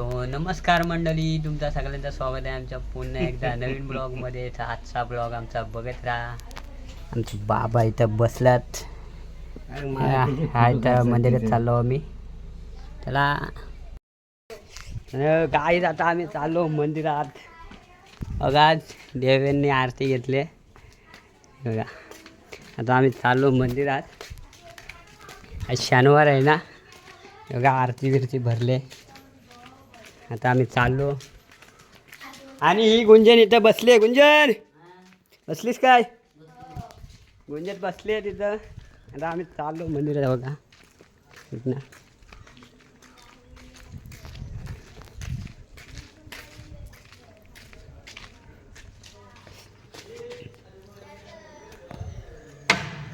तो नमस्कार मंडळी तुमचा सगळ्यांचं स्वागत आहे आमच्या पुन्हा एकदा नवीन ब्लॉगमध्ये. आजचा ब्लॉग आमचा बघत राहा. आमचे बाबा इथं बसलात. हा इथं मंदिरात चाललो आम्ही. त्याला काय आता आम्ही चाललो मंदिरात. बघा देवांनी आरती घेतली. बघा. आता आम्ही चाललो मंदिरात. आज शनिवार आहे ना. बघा आरती बिरती भरले. आता आम्ही चाललो. आणि ही गुंजन इथं बसली आहे. गुंजन! बसलीस काय? गुंजन बसली आहे तिथं. आता आम्ही चाललो मंदिरात बघा. इथनं.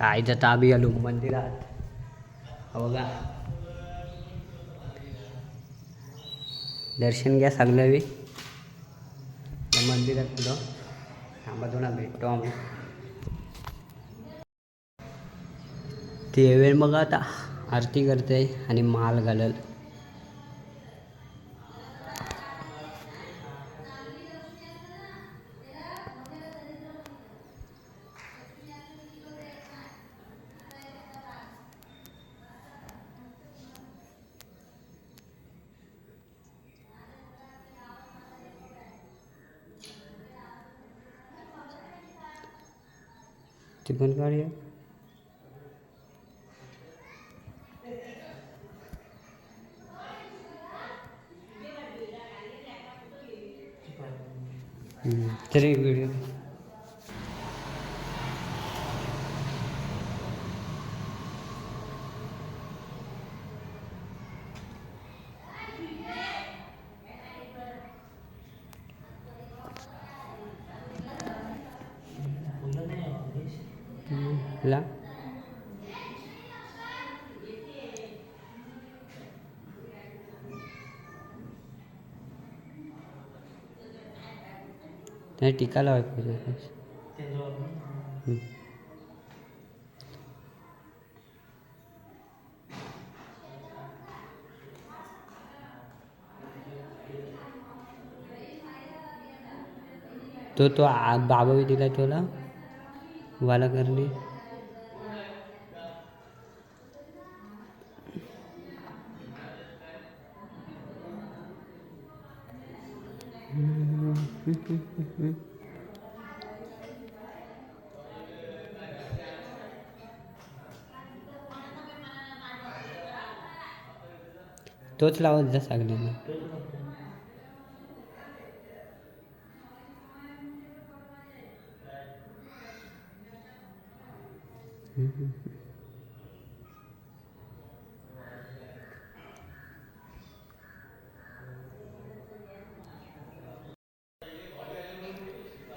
आईचं ताबी आलो मंदिरात. बघा. दर्शन घ्या सगळं मंदिरात पुढं थांबा भेटतो आम्ही. ते वेळ मग आता आरती करते आणि माल घालल. ते पण काढूया हम्म, तरी व्हिडिओ ला त्याने टीका लावायला पाहिजे. तो तो बाबा दिला तुला वाला करली. तोच लावत जा सगळ्यांना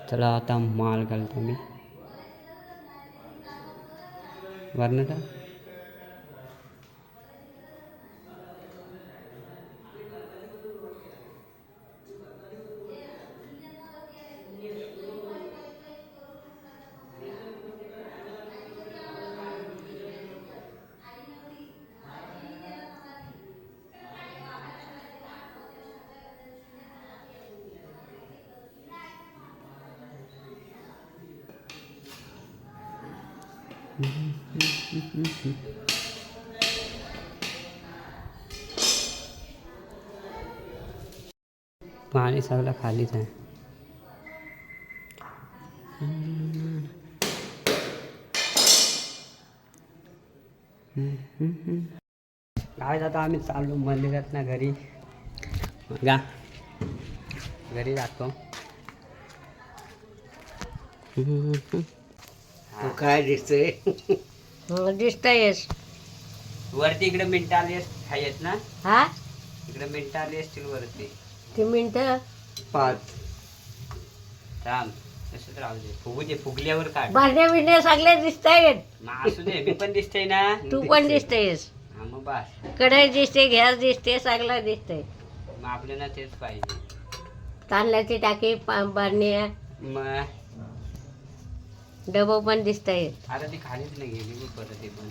चला आता माल घालतो मी. वरनं पाणी सगळं खालीच आहे. काय आता आम्ही चाललो मंदिरात ना घरी. गा. घरी जातो. काय दिसतोय? दिसतयस वरती इकडे मिनटं आली आहेत ना? हा? इकडे मिनटं आली असतील वरती. ती मिनिट? पाच. थांब तसंच राहू दे. फुगू दे फुगल्यावर काढ. भांड्या बिंड्या सगळे दिसतायत. मग असू दे मी पण दिसतोय ना. तू पण हा मग बस. कढई दिसते गॅस दिसते सगळं दिसते मग आपल्याला तेच पाहिजे. तांदळाची टाकी पा- बारण्या मग? डबं पण दिसतायत आता ती खालीच नाही गेली परत ते पण.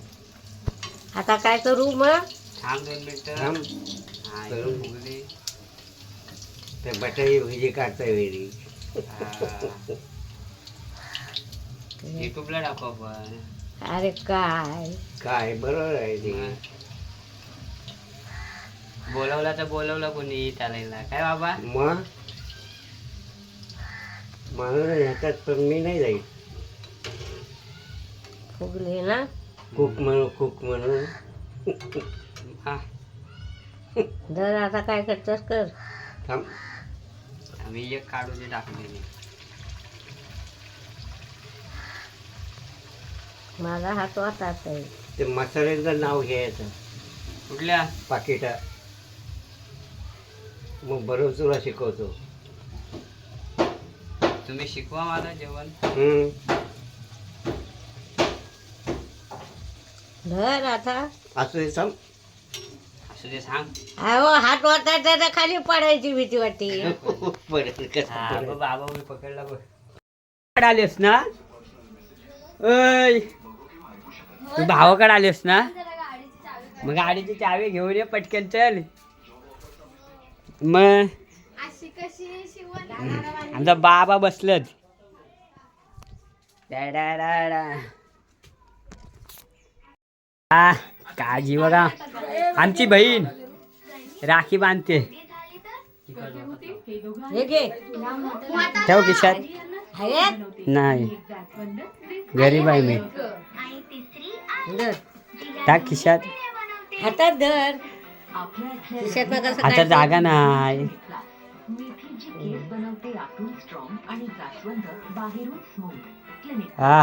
आता काय करू मग? थांब दोन मिनिटं. फुगली बटाई भजी काढता वेळी युट्यूबला टाकू आपण अरे काय? काय बरोबर आहे ते. बोलवलं तर बोलवलं कोणी चालायला. काय बाबा? मग? म्हणून ह्याच्यात पण मी नाही जाईल. फुगली ना. कुक म्हणून कुक म्हणून हा. धर आता काय करतोस कर. थांब. आम्ही एक काढून ते टाकलेली. माझा हात वाटाच आहे. ते मसाल्याचं नाव घ्यायचं. कुठल्या? पाकिटा. मग बरोबर तुला शिकवतो. तुम्ही शिकवा मला जेवण. हम्म. धर आता. असं हे थांब असू दे सांग. अहो हात वाटायचा तर खाली पडायची भीती वाटते. बरं कसं हा. बघ, बाबा मी पकडला बघ. आलेस ना? ऐ तू भावाकडे आलेस ना? मग गाडीची चावी घेऊन ये पटकन चल. मग. आमचा बाबा बसलत. डाडाडाडा. हा काळजी बघा. आमची बहीण. राखी बांधते. ठेव खिशात. आहेत नाही. गरीब आहे मी. टाक खिशात. हातात धर. आता जागा नाही. हा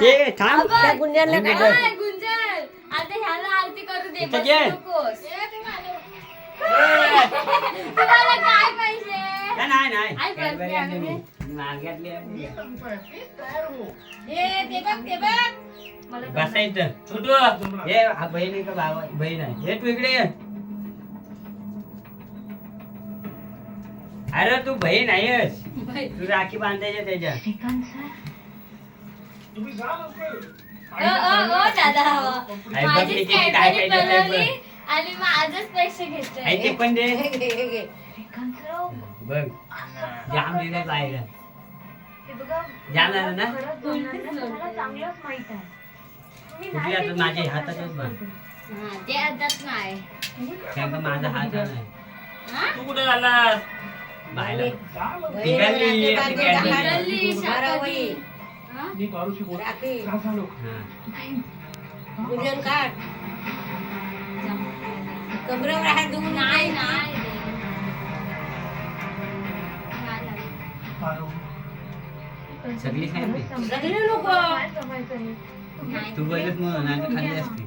ते थांब. त्या गुंजाला गुंजन काय धर. गुंजन. आता ह्याला आरती करू दे इथं बस घे. नकोस. तुम्हाला काय पाहिजे? नाही, नाही नाही. आई करते कॅडबरी आणली आम्ही. मी. मार्गातली आणली. हे. ते बघ ते बघ. मला बसायचं छोटू हे हा बहीण आहे का भावा? बहीण आहे. हे तू इकडे ये. अरे तू बहीण आहेस. तू राखी बांधायच्या त्याच्या. अ, अ, अ, दादा हवा आई बघ माझीच किती काय काय कॅडबरी देतोय बनवली बघ. आणि माझच पैसे आई घेतोय ते पण दे हे घे, हे घे. बघ जाम दिलं पाहिजे जाम झालं ना कुठली आता माझ्या हातातच बघ हा, ते आताच नाही माझा हात हा नाही हा? तू कुठे झालास. दहा राखी काढ. कमरेवर हात देऊन नाही नाही. नाही. सगळी खायची सगळे लोक. नाही. तू बोलत म्हणून आता खाल्ली असती.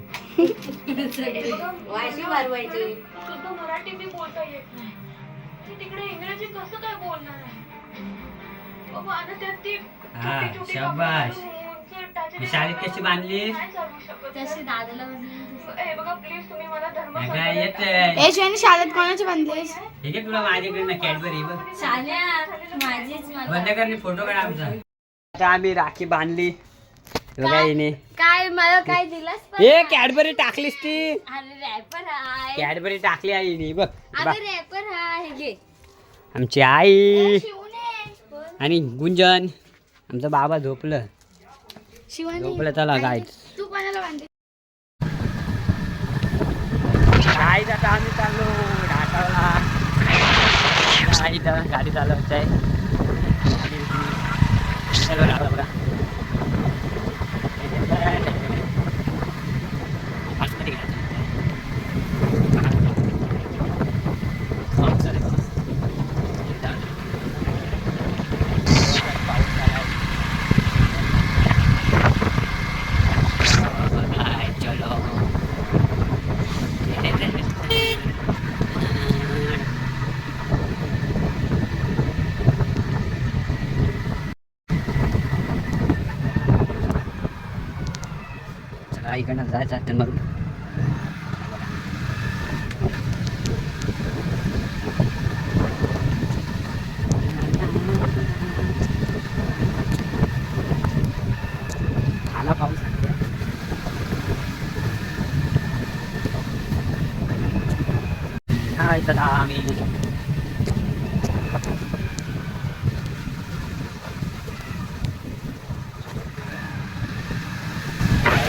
वाशी वारवायची. शुद्ध मराठी बी बोलता येत नाही. ती तिकडे इंग्रजी कसं काय बोलणार आहे? बाबा आणि त्यात ती हा, ही शाळेत कशी बांधली तशी दादाला बसली हे बघा प्लीज तुम्ही मला धर्म नाही काय येत ए शिवानी शाळेत कोणाची बांधलीस? हे घे तुला माझ्याकडनं कॅडबरी बघ. शाळ्या माझीच मला. बंद कर नी फोटो काढ आमचा. आता आम्ही राखी बांधली. हिने. काय मला काय दिलास पण ए कॅडबरी टाकलीस ती. अरे रॅपर हाय. कॅडबरी टाकली आहे हिने बघ. बा. अरे रॅपर हाय हे घे. आमची आई शिवने आणि गुंजन. आमचा बाबा झोपलं. झोपलं चला बांधली गाईत आता आम्ही चाललो गाईत गाडी चालवत आहे. चलो राहा चला इकडनं जायचं आहे मग आला पाऊस हा इथं आम्ही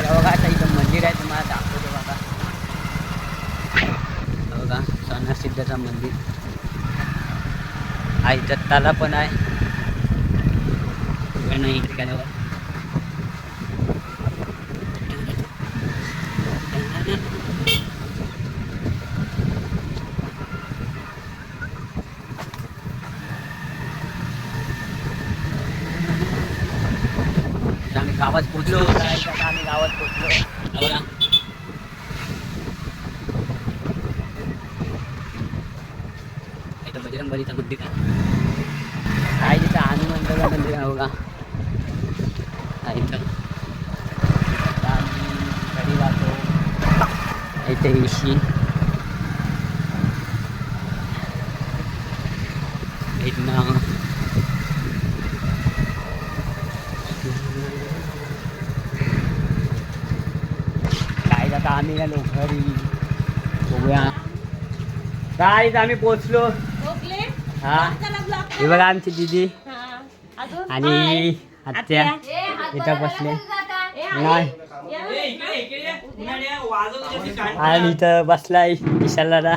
हे बघा आता इथं मंदिर आहे तुम्हाला दाखवतो बघा हे बघा सोनासिद्धचं मंदिर आहे इथं ताला पण आहे. नाही ठिकाणावर आम्ही गावात पोचलो जायचं आम्ही गावात पोचलो बजरंग बघा इथं बजरंगबलीचं मंदिर काय तिथं हनुमंताचं मंदिर आहे बघा हा इथं आता आम्ही घरी जातो इथे इशी इथनं काय आता आम्ही गेलो घरी बघूया काय इथं आम्ही पोचलो ओकले हा चला ब्लॉक आणि आत्या. इथं बसले. नाही. आणि इथं बसलाय विशालला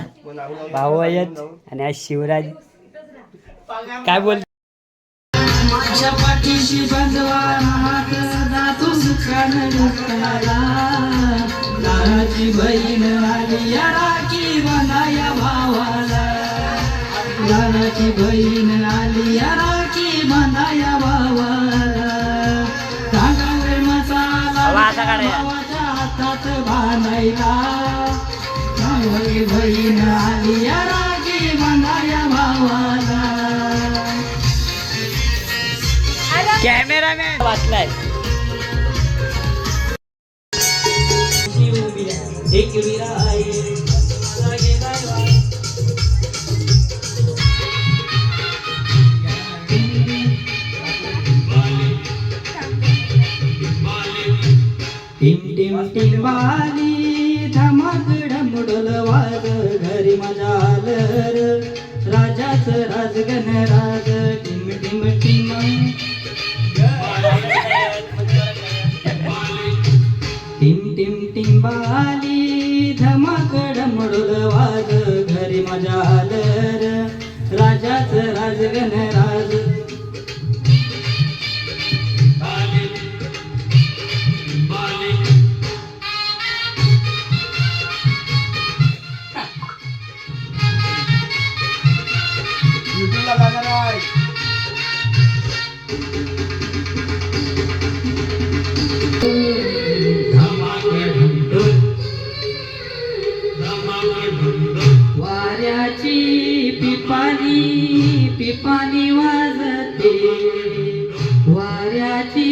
भाऊ आहेत आणि आज शिवराज. काय बोल माझ्या पाठीशी बंधवा हात जातो सुखान दुःखाला लहाची बहीण आली या राखी बनाया भावाला. लहानाची बहीण आली या बांधायला सांगावी बहीण आली या राखी बनाया भावाला कॅमेरामॅन। वाचलाय एक विराय टिम टिम टिंबाली धमाकड मुडल घरी मजा आलं राजाच राजगण राज टिम टिम टिम. टिम टिम टिंबाली धमाकड मुडल वाग घरी मजा आलं राजाच राजगण राज वाऱ्याची पिपाणी पिपाणी वाजते. वाऱ्याची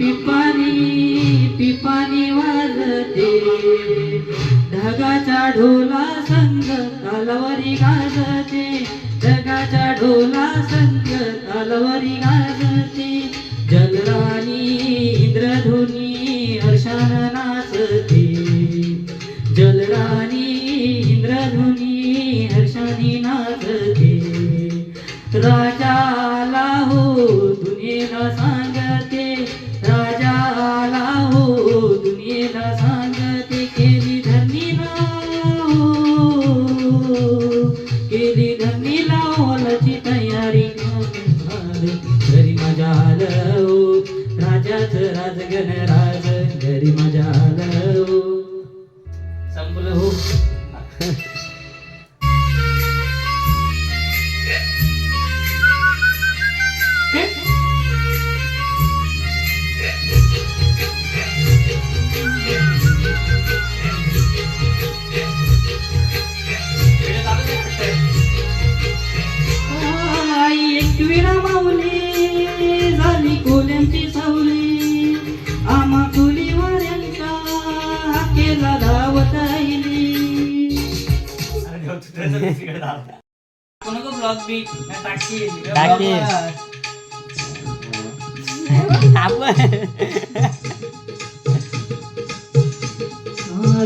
पिपाणी पिपाणी वाजते. ढगाच्या ढोला संग तालवरी गाजते. ढगाच्या ढोला संग तालवरी गाजते.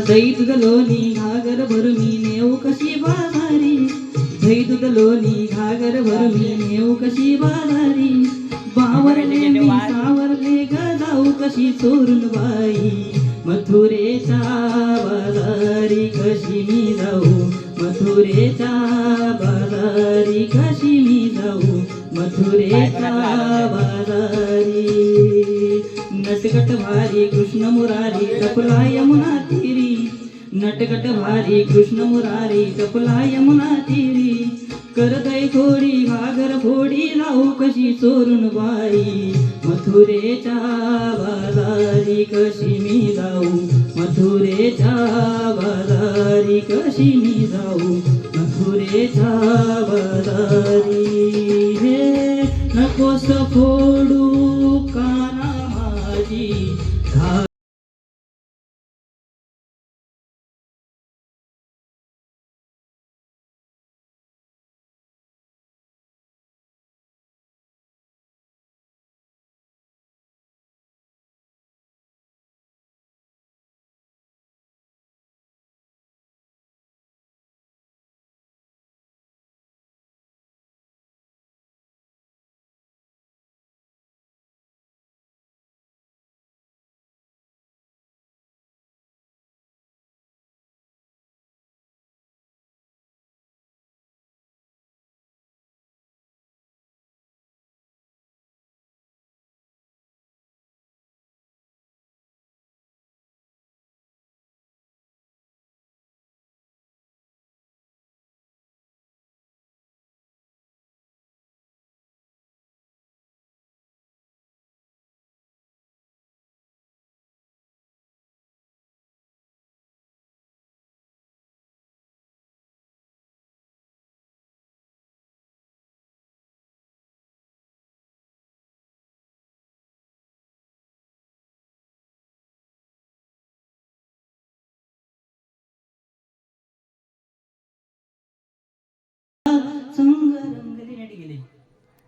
दही दूध लोणी घागर भरमी नेऊ कशी बाजारी दही दूध लोणी घागर भरमी नेऊ कशी बाजारी बावरले मी सावरले ग जाऊ कशी चोरून बाई मथुरेच्या बाजारी कशी मी जाऊ? मथुरेचा बाजारी कशी मी जाऊ. मथुरेचा बाजारी. नटकट भारी कृष्ण मुरारी टपला यमुना तिरी. नटकट भारी कृष्ण मुरारी टपला यमुना तिरी. करदय थोडी घागर फोडी लावू कशी चोरून बाई? मथुरेच्या बाजारी कशी मी जाऊ? मथुरेच्या बाजारी कशी मी जाऊ? मथुरेच्या बाजारी हे नकोस फोडू काना माझी.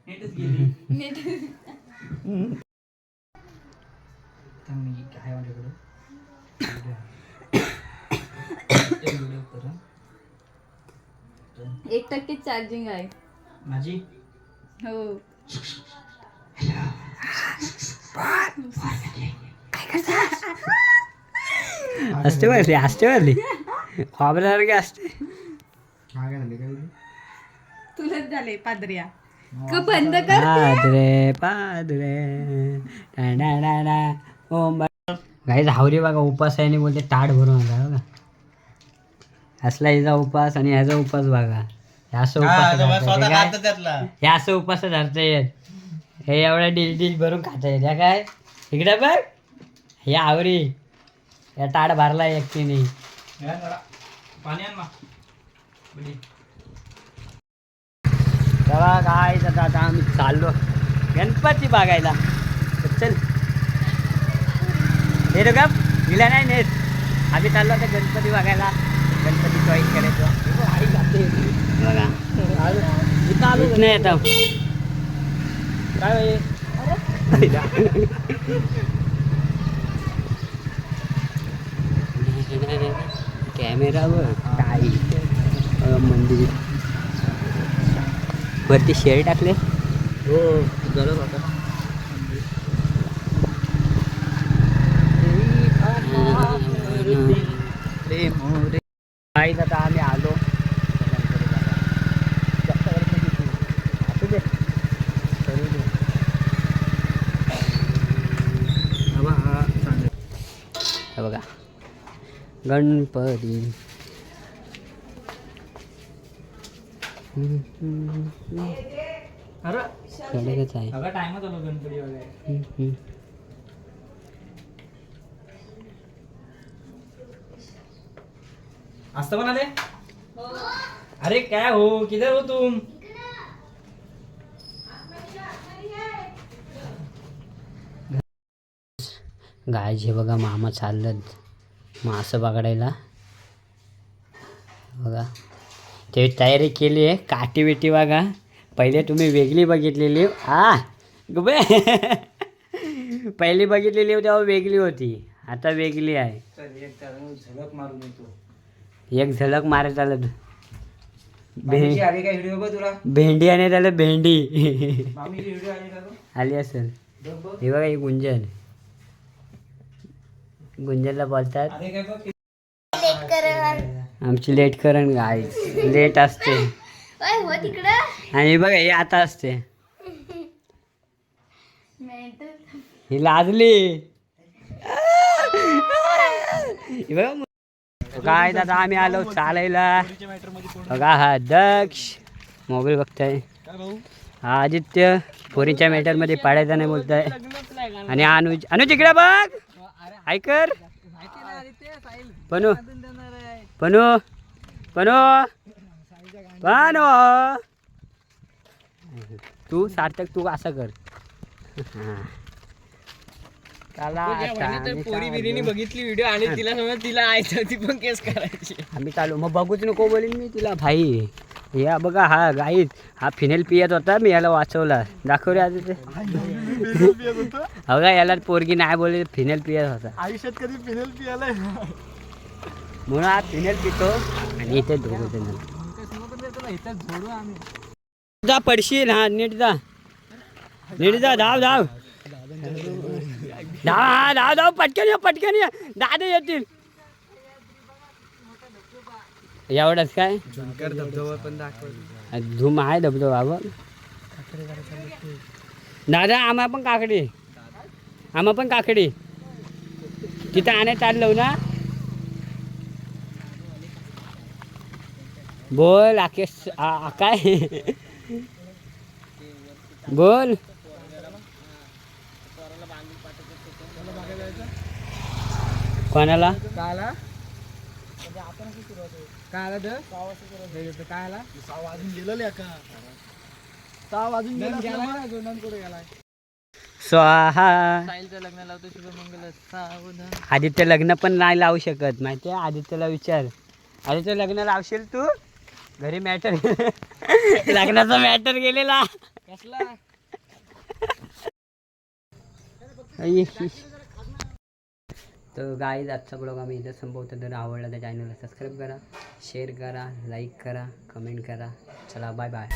नेटच गेली. थांब मी काय माझ्याकडं. एक व्हिडिओ करा. एक टक्के चार्जिंग आहे. माझी? हो. असते बरली असते बरली खोबऱ्यासारखे असते तुलाच झाले पादऱ्या. क बंद कर पादरे पादरे टाडाडाडा ओम गाईच हावरी बघा उपास आहे आणि बोलते ताट भरून आला बघा. असला हिचा उपास आणि ह्याचा उपास बघा. हे असं उपास? हे असं उपास धरता येत. हे एवढ्या डिश डिश भरून खाता येत या काय? इकडे बघ. हे आवरी. या ताट भरला एकटीने पाणी आण काय आता आता आम्ही चाललो. गणपती बघायला. चल. हे रे का दिला नाही नेत. आम्ही चाललो आता गणपती बघायला. गणपती चॉईस करायचं. नाही आता काय कॅमेरावर. काय? अं, मंदिर. वरती शेड टाकले. हो गरज होता आता आम्ही आलो. असू दे. हे बघा. गणपती. अरे. कडकच आहे. अगं टाइमच आलो गणपती वगैरे हम्म, हम्म. असतं पण आले अरे काय हो? किधर हो तुम? गायचे बघा मामा चाललं मासं पकडायला. बघा. ते तयारी केली आहे. काठी बिटी बघा. पहिले तुम्ही वेगळी बघितलेली. हा गुबे. पहिली बघितलेली तेव्हा वेगळी होती. आता वेगळी आहे. झलक मारून येतो. एक झलक मारत आलं भेंडी आणि त्याला भेंडी. आली असेल. हे बघा ही गुंजन. गुंजनला बोलतात. आमची लेट करण गाय लेट असते. ओय हो तिकडं. आणि बघा हे आता असते. ही लाजली. ही काय दादा आम्ही आलो चालायला. बघा हा दक्ष. मोबाईल बघताय. हा आदित्य पोरीच्या मॅटरमध्ये पाडायचा नाही बोलताय. आणि अनुज अनुज इकडे बघ. ऐकर पनू पनू पनू पनू। तू सार्थक तू असं कर. हा. बघितली व्हिडिओ आणि तिला समज तिला आयचं ती पण केस करायची. आम्ही चालू मग बघूच नको बोलीन मी तुला भाई. या बघा हा गाईत हा फिनेल पियत होता मी याला वाचवला. दाखव रे आधी ते. बघा याला पोरगी नाही बोलली फिनेल पियत होता. आयुष्यात कधी फिनेल पियालाय? म्हणून हा फिनेल पितो आणि इथे झोडू आम्ही जा पडशील हा नीट जा. नीट जा धाव धाव. धाव हा धाव धाव पटकन ये पटकन ये. दादा येतील. एवढंच काय? धबधबा पण दाखव. धूम आहे धबधबा बघ. दादा आम्हा पण काकडी. आम्हा पण काकडी. तिथं आणायला चाललो ना? बोल आकेश काय बोल. कोणाला? काला. सहा वाजून गेलेले का? सहा वाजून गेला कुठे गेलाय? स्वाहा. साहिलचं लग्न लावतो शुभमंगल सावधान. आदित्य लग्न पण नाही लावू शकत माहिती आदित्यला विचार. आदित्य लग्न लावशील तू? घरी मॅटर लग्नाचा मॅटर गेलेला. तर गाईज आजचा ब्लॉग आम्ही इथं संपवतो. जर आवडला तर चॅनलला सबस्क्राईब करा शेअर करा लाईक करा कमेंट करा. चला बाय बाय